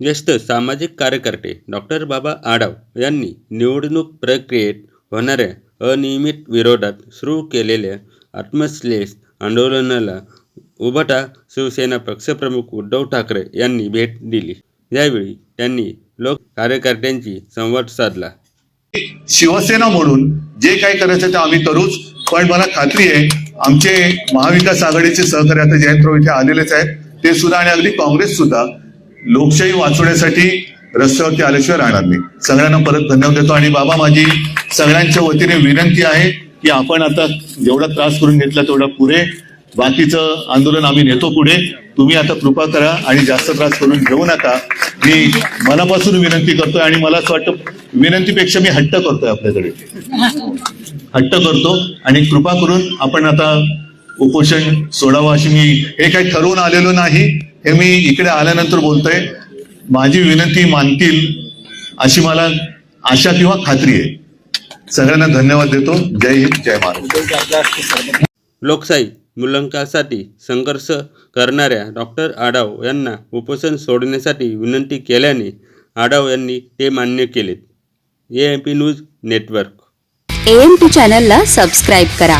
ज्येष्ठ सामाजिक कार्यकर्ते डॉक्टर बाबा आढाव यांनी निवडणूक प्रक्रियेत होणाऱ्या अनियमित विरोधात सुरू केलेल्या आत्मश्लेष आंदोलनाला उभटा शिवसेना पक्षप्रमुख उद्धव ठाकरे यांनी भेट दिली. यावेळी त्यांनी लोक कार्यकर्त्यांशी संवाद साधला. शिवसेना म्हणून जे काही करायचं ते आम्ही करूच पण मला खात्री आहे आमचे महाविकास आघाडीचे सहकारी आता जयंतराव इथे आलेलेच आहेत ते सुद्धा आणि अगदी काँग्रेस सुद्धा लोकशाही वाचवण्यासाठी रस्त्यावरती आल्याशिवाय राहणार नाही. सगळ्यांना परत धन्यवाद देतो. आणि बाबा माझी सगळ्यांच्या वतीने विनंती आहे की आपण आता जेवढा त्रास करून घेतला तेवढा पुरे बाकीचं आंदोलन आम्ही नेतो पुढे. तुम्ही आता कृपा करा आणि जास्त त्रास करून घेऊ नका. मी मनापासून विनंती करतोय आणि मला असं वाटतं विनंतीपेक्षा मी हट्ट करतोय आपल्याकडे. हट्ट करतो आणि कृपा करून आपण आता उपोषण सोडावं अशी मी हे काही ठरवून आलेलो नाही हे मी इकडे आल्यानंतर बोलतोय. माझी विनंती मानतील अशी मला आशा किंवा खात्री आहे. सगळ्यांना धन्यवाद देतो. जय हिंद जय महाराष्ट्र. लोकशाही मूल्यांकनासाठी संघर्ष करणाऱ्या डॉक्टर आढाव यांना उपोषण सोडण्यासाठी विनंती केल्याने आढाव यांनी ते मान्य केलेत. A M P news network M T चॅनलला सबस्क्राईब करा.